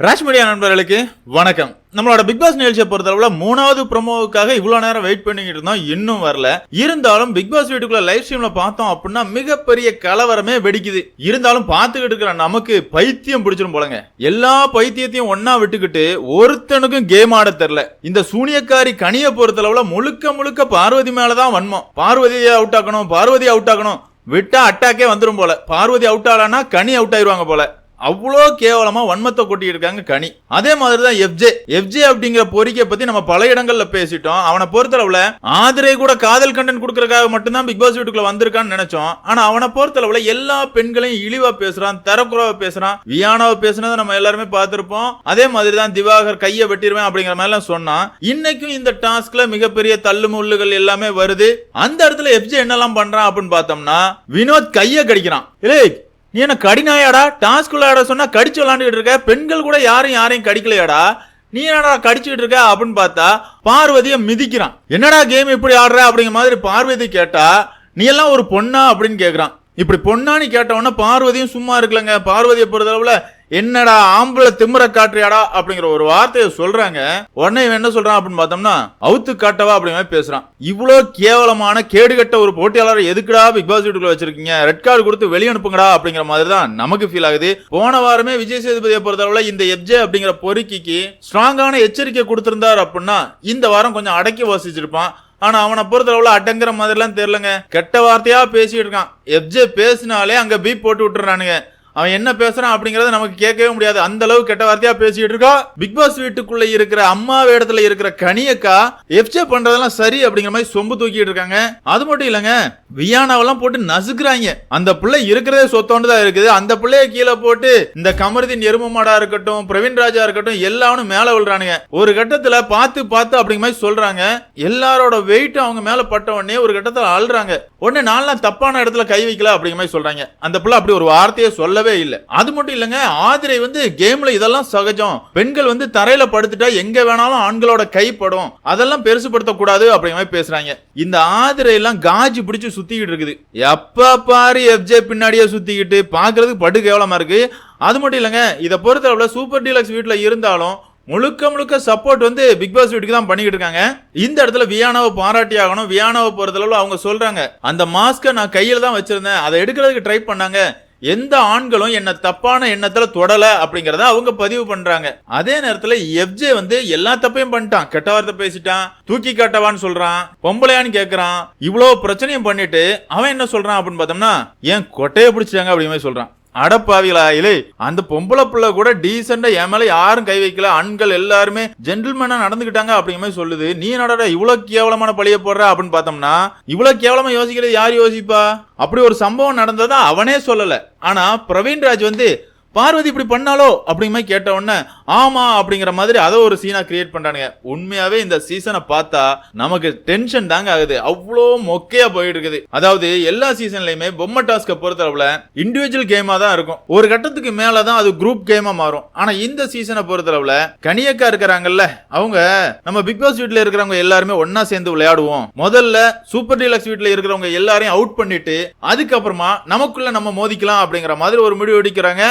Raj media நண்பர்களுக்கு வணக்கம். நம்மளோட பிக் பாஸ் நிகழ்ச்சியை பொறுத்தளவுல மூணாவது ப்ரொமோவுக்காக இவ்வளவு நேரம் வெயிட் பண்ணிக்கிட்டு இருந்தோம். இன்னும் வரல. இருந்தாலும் பிக் பாஸ் வீட்டுக்குள்ள லைவ் ஸ்ட்ரீம்ல பார்த்தோம் அப்படின்னா மிகப்பெரிய கலவரமே வெடிக்குது. இருந்தாலும் பார்த்துக்கிட்டு இருக்கிற நமக்கு பைத்தியம் பிடிச்சிரும் போலங்க. எல்லா பைத்தியத்தையும் ஒன்னா விட்டுக்கிட்டு ஒருத்தனுக்கும் கேம் ஆட தெரில. இந்த சூனியக்காரி கனியை பொறுத்தளவுல முழுக்க முழுக்க பார்வதி மேலதான் வன்மம். பார்வதியை அவுட் ஆக்கணும் பார்வதி அவுட் ஆக்கணும். விட்டா அட்டாக்கே வந்துடும் போல. பார்வதி அவுட் ஆகலன்னா கனி அவுட் ஆயிருவாங்க போல. அவ்வளோ கேவலமா வன்மத்தை கொட்டி இருக்காங்க கனி. அதே மாதிரி தான் எஃப்ஜே எஃப்ஜே அப்படிங்கிற பொறிக்கை பத்தி நம்ம பல இடங்கள்ல பேசிட்டோம். அவனை பொறுத்தளவுல ஆதிரை கூட காதல் கண்டென்ட் கொடுக்கறதுக்காக மட்டும்தான் பிக் பாஸ் வீட்டுக்குள்ள வந்திருக்கான்னு நினைச்சோம். ஆனா அவனை பொறுத்தளவுல எல்லா பெண்களையும் இழிவா பேசுறான் தரக்குறவா பேசுறான். வியானாவை பேசுனதை நம்ம எல்லாருமே பார்த்திருப்போம். அதே மாதிரி தான் திவாகர் கையை வெட்டிடுவேன் அப்படிங்கிற மாதிரி எல்லாம் சொன்னான். இன்னைக்கும் இந்த டாஸ்க்ல மிகப்பெரிய தள்ளு முள்ளுகள் எல்லாமே வருது. அந்த இடத்துல எஃப்ஜே என்னெல்லாம் பண்றான் அப்படின்னு பார்த்தோம்னா வினோத் கையை கடிக்கிறான். இல்லை நீ என்ன கடினாயாடா? டாஸ்க் விளையாட சொன்னா கடிச்சு விளாண்டுட்டு இருக்க. பெண்கள் கூட யாரும் யாரையும் கடிக்கலையாடா? நீ என்னடா கடிச்சுட்டு இருக்க அப்படின்னு பார்த்தா பார்வதியை மிதிக்கிறான். என்னடா கேம் இப்படி ஆடுற அப்படிங்கிற மாதிரி பார்வதி கேட்டா நீ எல்லாம் ஒரு பொண்ணா? அப்படின்னு கேட்குறான் இப்படி பொண்ணான்னு கேட்டவொன்னே பார்வதியும் சும்மா இருக்கலங்க. பார்வதியை பொறுத்தளவுல என்னடா ஆம்பளை திமிர காட்டுறியாடா அப்படிங்கிற ஒரு வார்த்தையை சொல்றாங்க. உடனே இவன் என்ன சொல்றான் அப்படின்னு பார்த்தோம்னா அவுத்து காட்டவா அப்படிங்கிற பேசுறான். இவ்வளோ கேவலமான கேடுகட்ட ஒரு போட்டியாளரை எதுக்குடா பிக் பாஸ் வீட்டுக்குள்ள வச்சிருக்கீங்க? ரெட் கார்டு கொடுத்து வெளியனுப்புங்கடா அப்படிங்கிற மாதிரி தான் நமக்கு ஃபீல் ஆகுது. போன வாரமே விஜய் சேதுபதியை பொறுத்தளவுல இந்த எப்ஜே அப்படிங்கிற பொறுக்கிக்கு ஸ்ட்ராங்கான எச்சரிக்கை கொடுத்திருந்தார் அப்படின்னா இந்த வாரம் கொஞ்சம் அடக்கி வாசிச்சிருப்பான். ஆனா அவனை பொறுத்தளவுல அடங்குற மாதிரிலாம் தெரியலங்க. கெட்ட வார்த்தையா பேசிட்டு இருக்கான். எப்ஜே பேசினாலே அங்க பீப் போட்டு விட்டுறானுங்க. அவன் என்ன பேசுறான் அப்படிங்கறத நமக்கு கேட்கவே முடியாது. அந்த அளவு கெட்ட வார்த்தையா பேசிட்டு இருக்கா? பிக் பாஸ் வீட்டுக்குள்ள இருக்கிற அம்மா வேடத்துல இருக்கிற கனியக்கா எஃப்ஜே பண்றதெல்லாம் சரி அப்படிங்கிற மாதிரி சொம்பு தூக்கிட்டு இருக்காங்க. அது மட்டும் இல்லங்க வியானாவெல்லாம் போட்டு நசுக்குறாங்க. அந்த பிள்ளை இருக்கிறதே சொத்தோண்டு தான் இருக்குது. அந்த பிள்ளைய கீழே போட்டு இந்த கமருதின் எரும மாடா இருக்கட்டும் பிரவீன் ராஜா இருக்கட்டும் எல்லாரும் மேல விழுறானுங்க. ஒரு கட்டத்துல பார்த்து பார்த்து அப்படிங்கிற மாதிரி சொல்றாங்க. எல்லாரோட வெயிட் அவங்க மேல பட்ட உடனே ஒரு கட்டத்துல அழுறாங்க. உடனே நான்லாம் தப்பான இடத்துல கை வைக்கல அப்படிங்கிற மாதிரி சொல்றாங்க. அந்த பிள்ளை அப்படி ஒரு வார்த்தையை சொல்லவே இல்லை. அது மட்டும் இல்லைங்க ஆதிரை வந்து கேம்ல இதெல்லாம் சகஜம். பெண்கள் வந்து தரையில படுத்துட்டா எங்க வேணாலும் ஆண்களோட கைப்படும் அதெல்லாம் பெருசுபடுத்த கூடாது அப்படிங்கிற மாதிரி பேசுறாங்க. இந்த ஆதிரை எல்லாம் காஜி பிடிச்சு சுத்திக்கிட்டு இருக்குது. எப்ப பாரு எஃப்ஜே பின்னாடியே சுத்திக்கிட்டு பாக்குறதுக்கு படு கேவலமா இருக்கு. அது மட்டும் இல்லைங்க இதை பொறுத்தளவுல சூப்பர் டீலக்ஸ் வீட்டுல இருந்தாலும் முழுக்க முழுக்க சப்போர்ட் வந்து பிக் பாஸ் வீட்டுக்கு தான் பண்ணிக்கிட்டு இருக்காங்க. இந்த இடத்துல வியானாவை பாராட்டி ஆகணும். வியானாவை பொறுத்தளவு அவங்க சொல்றாங்க அந்த மாஸ்க்கை நான் கையில தான் வச்சிருந்தேன். அதை எடுக்கிறதுக்கு ட்ரை பண்ணாங்க. எந்த ஆண்களும் என்ன தப்பான எண்ணத்துல தொடல அப்படிங்கறத அவங்க பதிவு பண்றாங்க. அதே நேரத்துல எஃப்ஜே வந்து எல்லா தப்பையும் பண்ணிட்டான். கெட்ட வார்த்தை பேசிட்டான். தூக்கி காட்டவான்னு சொல்றான். பொம்பளையான்னு கேக்குறான். இவ்வளவு பிரச்சனையும் பண்ணிட்டு அவன் என்ன சொல்றான் அப்படின்னு பார்த்தோம்னா ஏன் கொட்டையை பிடிச்சிட்டாங்க? அப்படிங்கிற மாதிரி சொல்றான். அடப்பாவிகளாயிலே. அந்த பொம்பளை பிள்ளை கூட டீசெண்டா என் மேல யாரும் கை வைக்கல. ஆண்கள் எல்லாருமே ஜென்டில்மேனா நடந்துக்கிட்டாங்க அப்படிங்கிற மாதிரி சொல்லுது. நீ நடடா இவ்வளவு கேவலமான பழிய போடுற அப்படின்னு பார்த்தோம்னா இவ்வளவு கேவலமா யோசிக்கிறது யார் யோசிப்பா? அப்படி ஒரு சம்பவம் நடந்ததா அவனே சொல்லல. ஆனா பிரவீன் ராஜ் வந்து பார்வதி இப்படி பண்ணாலோ? அப்படிங்க மாதிரி கேட்ட உடனே ஆமா அப்படிங்கிற மாதிரி அதை ஒரு சீனா கிரியேட் பண்றானுங்க. உண்மையாவே இந்த சீசனை பார்த்தா நமக்கு டென்ஷன் தாங்க ஆகுது. அவ்வளோ மொக்கையா போயிட்டு இருக்குது அதாவது எல்லா சீசன்லயுமே பொம்மை டாஸ்க பொறுத்தளவுல இண்டிவிஜுவல் கேமா தான் இருக்கும். ஒரு கட்டத்துக்கு மேலதான் அது குரூப் கேமா மாறும். ஆனா இந்த சீசனை பொறுத்தளவுல கனியக்கா இருக்கிறாங்கல்ல அவங்க நம்ம பிக் பாஸ் வீட்டுல இருக்கிறவங்க எல்லாருமே ஒன்னா சேர்ந்து விளையாடுவோம். முதல்ல சூப்பர் டீலக்ஸ் வீட்டுல இருக்கிறவங்க எல்லாரையும் அவுட் பண்ணிட்டு அதுக்கப்புறமா நமக்குள்ள நம்ம மோதிக்கலாம் அப்படிங்கிற மாதிரி ஒரு முடிவு எடுக்கிறாங்க.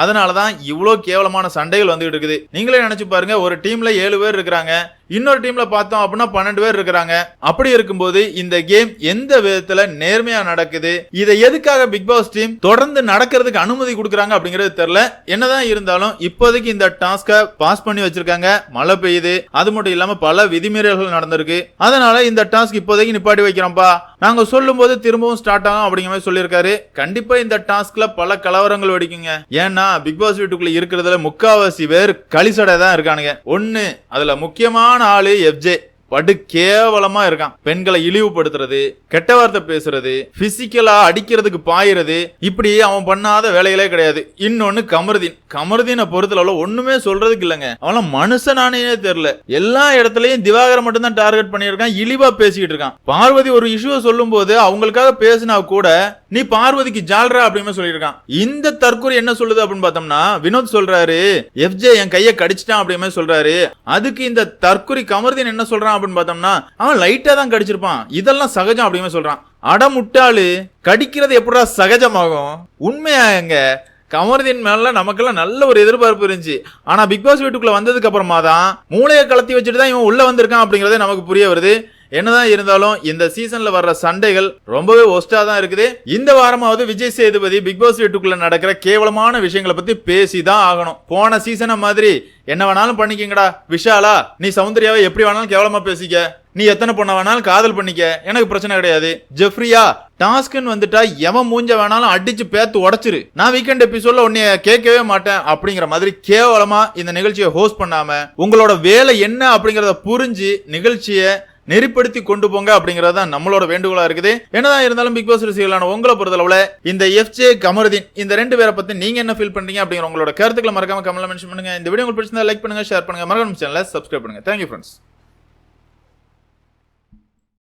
அதனால தான் இவ்வளோ கேவலமான சண்டைகள் வந்துகிட்டு இருக்குது. நீங்களே நினச்சி பாருங்க ஒரு டீம்ல ஏழு பேர் இருக்கிறாங்க. இன்னொரு டீம்ல பார்த்தோம் அப்படின்னா பன்னெண்டு பேர் இருக்கிறாங்க. அப்படி இருக்கும்போது இந்த கேம் எந்த விதத்துல நேர்மையா நடக்குது? இதை எதுக்காக பிக் பாஸ் டீம் தொடர்ந்து நடக்கிறதுக்கு அனுமதி கொடுக்குறாங்க அப்படிங்கிறது தெரியல. என்னதான் இருந்தாலும் இப்போதைக்கு இந்த டாஸ்கை பாஸ் பண்ணி வச்சிருக்காங்க. மழை பெய்யுது. அது மட்டும் இல்லாம பல விதிமீறல்கள் நடந்திருக்கு. அதனால இந்த டாஸ்க் இப்போதைக்கு நிப்பாட்டி வைக்கிறோம்ப்பா நாங்க சொல்லும் போது திரும்பவும் ஸ்டார்ட் ஆகும் அப்படிங்கிற மாதிரி சொல்லியிருக்காரு. கண்டிப்பா இந்த டாஸ்க்ல பல கலவரங்கள் வெடிக்குங்க. ஏன்னா பிக் பாஸ் வீட்டுக்குள்ள இருக்கிறதுல முக்காவாசி பேர் களிசடை தான் இருக்கானுங்க. ஒன்னு அதுல முக்கியமான ஆளு எஃப்ஜே. படு கேவலமா இருக்கான். பெண்களை இழிவுபடுத்துறது கெட்ட வார்த்தை பேசுறது பிசிக்கலா அடிக்கிறதுக்கு பாயிறது இப்படி அவன் பண்ணாத வேலைகளே கிடையாது. இன்னொன்னு கமருதீன். கமருதீனை பொறுத்தளவுல ஒண்ணுமே சொல்றதுக்கு இல்லைங்க. அவன் மனுஷனானே தெரியல. எல்லா இடத்துலயும் திவாகர் மட்டும் தான் டார்கெட் பண்ணியிருக்கான் இழிவா பேசிக்கிட்டு இருக்கான். பார்வதி ஒரு இஷ்யூ சொல்லும் போது அவங்களுக்காக பேசினா கூட நீ பார்வதிக்கு ஜால்ரா அப்படின்னு சொல்லியிருக்கான். இந்த தற்கொலை என்ன சொல்லுது அப்படின்னு பார்த்தோம்னா வினோத் சொல்றாரு எஃப்ஜே என் கையை கடிச்சிட்டான் அப்படின்னு சொல்றாரு. அதுக்கு இந்த தற்கொலை கமருதீன் என்ன சொல்றான் அப்படின்னு பார்த்தோம்னா அவன் லைட்டாக தான் கடிச்சிருப்பான். இதெல்லாம் சகஜம் அப்படின்னு சொல்கிறான் அட முட்டாளு கடிக்கிறது எப்படா சகஜமாகும்? உண்மையா எங்க? கமருதீன் மேல நமக்கெல்லாம் நல்ல ஒரு எதிர்பார்ப்பு இருந்துச்சு. ஆனா பிக் பாஸ் வீட்டுக்குள்ள வந்ததுக்கு அப்புறமா தான் மூளையை கலத்தி வச்சுட்டு தான் இவன் உள்ள வந்திருக்கான் அப்படிங்கறதே நமக்கு புரிய வருது. என்னதான் இருந்தாலும் இந்த சீசன்ல வர்ற சண்டைகள் ரொம்பவே ஒஸ்டா தான் இருக்குது. இந்த வாரமாவது விஜய் சேதுபதி பிக் பாஸ் வீட்டுக்குள்ள நடக்கிற கேவலமான விஷயங்களை பத்தி பேசி தான் ஆகணும். போன சீசனை மாதிரி என்ன வேணாலும் பண்ணிக்கங்கடா. விஷாலா நீ சௌந்தர்யாவை எப்படி வேணாலும் கேவலமா பேசிக்க. நீ எத்தனை பொண்ணை வேணாலும் காதல் பண்ணிக்க. எனக்கு பிரச்சனை கிடையாது. ஜெஃப்ரியா டாஸ்க்னு வந்துட்டா எவன் மூஞ்ச வேணாலும் அடிச்சு பேத்து உடச்சிரு. நான் வீக்கெண்ட் எபிசோட்ல உன்னைய கேட்கவே மாட்டேன் அப்படிங்கிற மாதிரி கேவலமா இந்த நிகழ்ச்சியை ஹோஸ்ட் பண்ணாம உங்களோட வேலை என்ன அப்படிங்கறத புரிஞ்சு நிகழ்ச்சியை நெறிப்படுத்தி கொண்டு போங்க அப்படிங்கறது தான் நம்மளோட வேண்டுகோளா இருக்குது. என்னதான் இருந்தாலும் பிக் பாஸ் ரசிகர்களான உங்களை பொறுத்தளவுல இந்த எஃப்ஜே கமருதீன் இந்த ரெண்டு பேரை பத்தி நீங்க என்ன ஃபீல் பண்றீங்க அப்படிங்கிற உங்களோட கருத்துக்களை மறக்காம கமெண்ட்ல மென்ஷன் பண்ணுங்க. இந்த வீடியோ உங்களுக்கு பிடிச்சிருந்தா லைக் பண்ணுங்க ஷேர் பண்ணுங்க. மறக்காம சேனலை சப்ஸ்கிரைப் பண்ணுங்க. Thank you friends